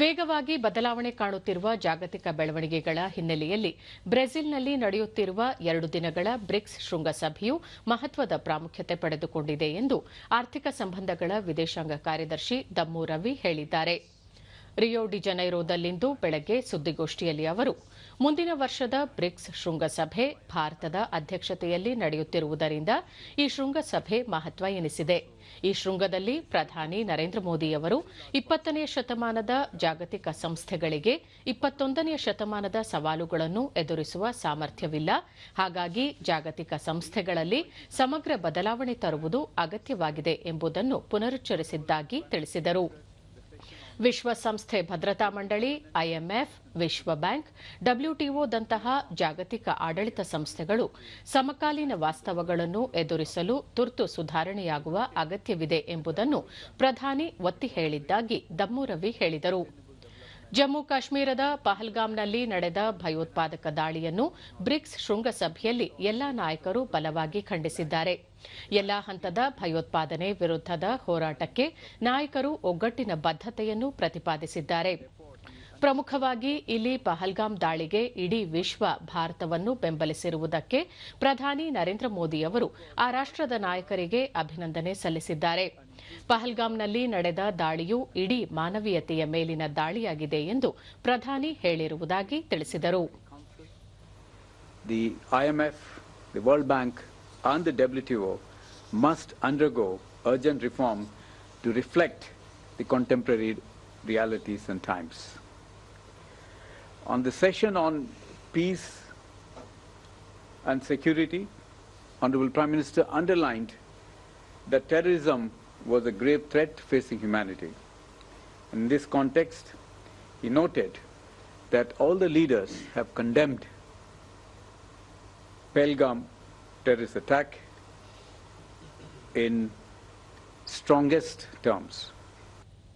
ವೇಗವಾಗಿ ಬದಲಾವಣೆ ಕಾಣುತ್ತಿರುವ ಜಾಗತಿಕ ಬೆಳವಣಿಗೆಗಳ ಹಿನ್ನೆಲೆಯಲ್ಲಿ ಬ್ರೆಜಿಲ್ನಲ್ಲಿ ನಡೆಯುತ್ತಿರುವ ಎರಡು ದಿನಗಳ ಬ್ರಿಕ್ಸ್ ಶೃಂಗಸಭೆಯು ಮಹತ್ವದ ಪ್ರಾಮುಖ್ಯತೆ ಪಡೆದುಕೊಂಡಿದೆ ಎಂದು ಆರ್ಥಿಕ ಸಂಬಂಧಗಳ ವಿದೇಶಾಂಗ ಕಾರ್ಯದರ್ಶಿ ದಮ್ಮು ರವಿ ಹೇಳಿದ್ದಾರೆ. ರಿಯೋ ಡಿ ಜನೈರೋದಲ್ಲಿಂದು ಬೆಳಗ್ಗೆ ಸುದ್ದಿಗೋಷ್ಠಿಯಲ್ಲಿ ಅವರು, ಮುಂದಿನ ವರ್ಷದ ಬ್ರಿಕ್ಸ್ ಶೃಂಗಸಭೆ ಭಾರತದ ಅಧ್ಯಕ್ಷತೆಯಲ್ಲಿ ನಡೆಯುತ್ತಿರುವುದರಿಂದ ಈ ಶೃಂಗಸಭೆ ಮಹತ್ವ ಎನಿಸಿದೆ. ಈ ಶೃಂಗದಲ್ಲಿ ಪ್ರಧಾನಿ ನರೇಂದ್ರ ಮೋದಿ ಅವರು ಇಪ್ಪತ್ತನೆಯ ಶತಮಾನದ ಜಾಗತಿಕ ಸಂಸ್ಥೆಗಳಿಗೆ ಇಪ್ಪತ್ತೊಂದನೆಯ ಶತಮಾನದ ಸವಾಲುಗಳನ್ನು ಎದುರಿಸುವ ಸಾಮರ್ಥ್ಯವಿಲ್ಲ. ಹಾಗಾಗಿ ಜಾಗತಿಕ ಸಂಸ್ಥೆಗಳಲ್ಲಿ ಸಮಗ್ರ ಬದಲಾವಣೆ ತರುವುದು ಅಗತ್ಯವಾಗಿದೆ ಎಂಬುದನ್ನು ಪುನರುಚ್ಚರಿಸಿದ್ದಾಗಿ ತಿಳಿಸಿದರು. ವಿಶ್ವಸಂಸ್ಥೆ ಭದ್ರತಾ ಮಂಡಳಿ, ಐಎಂಎಫ್, ವಿಶ್ವ ಬ್ಯಾಂಕ್ ಡಬ್ಲ್ಯೂಟಿಒದಂತಹ ಜಾಗತಿಕ ಆಡಳಿತ ಸಂಸ್ಥೆಗಳು ಸಮಕಾಲೀನ ವಾಸ್ತವಗಳನ್ನು ಎದುರಿಸಲು ತುರ್ತು ಸುಧಾರಣೆಯಾಗುವ ಅಗತ್ಯವಿದೆ ಎಂಬುದನ್ನು ಪ್ರಧಾನಿ ಒತ್ತಿ ಹೇಳಿದ್ದಾಗಿ ದಮ್ಮು ರವಿ ಹೇಳಿದರು. ಜಮ್ಮು ಕಾಶ್ಮೀರದ ಪಹಲ್ಗಾಮ್ನಲ್ಲಿ ನಡೆದ ಭಯೋತ್ಪಾದಕ ದಾಳಿಯನ್ನು ಬ್ರಿಕ್ಸ್ ಶೃಂಗಸಭೆಯಲ್ಲಿ ಎಲ್ಲಾ ನಾಯಕರು ಬಲವಾಗಿ ಖಂಡಿಸಿದ್ದಾರೆ. ಎಲ್ಲಾ ಹಂತದ ಭಯೋತ್ಪಾದನೆ ವಿರುದ್ದದ ಹೋರಾಟಕ್ಕೆ ನಾಯಕರು ಒಗ್ಗಟ್ಟಿನ ಬದ್ದತೆಯನ್ನು ಪ್ರತಿಪಾದಿಸಿದ್ದಾರೆ. ಪ್ರಮುಖವಾಗಿ ಇಲ್ಲಿ ಪಹಲ್ಗಾಮ್ ದಾಳಿಗೆ ಇಡೀ ವಿಶ್ವ ಭಾರತವನ್ನು ಬೆಂಬಲಿಸಿರುವುದಕ್ಕೆ ಪ್ರಧಾನಿ ನರೇಂದ್ರ ಮೋದಿ ಅವರು ಆ ರಾಷ್ಟದ ನಾಯಕರಿಗೆ ಅಭಿನಂದನೆ ಸಲ್ಲಿಸಿದ್ದಾರೆ ಪಹಲ್ಗಾಮ್ನಲ್ಲಿ ನಡೆದ ದಾಳಿಯು ಇಡೀ ಮಾನವೀಯತೆಯ ಮೇಲಿನ ದಾಳಿಯಾಗಿದೆ ಎಂದು ಪ್ರಧಾನಿ ಹೇಳಿರುವುದಾಗಿ ತಿಳಿಸಿದರು the IMF, the World Bank, and the WTO must undergo urgent reform to reflect the contemporary realities and times. On the session on peace and security, Honorable Prime Minister underlined that terrorism was a grave threat facing humanity. In this context, he noted that all the leaders have condemned Pelgam terrorist attack in strongest terms.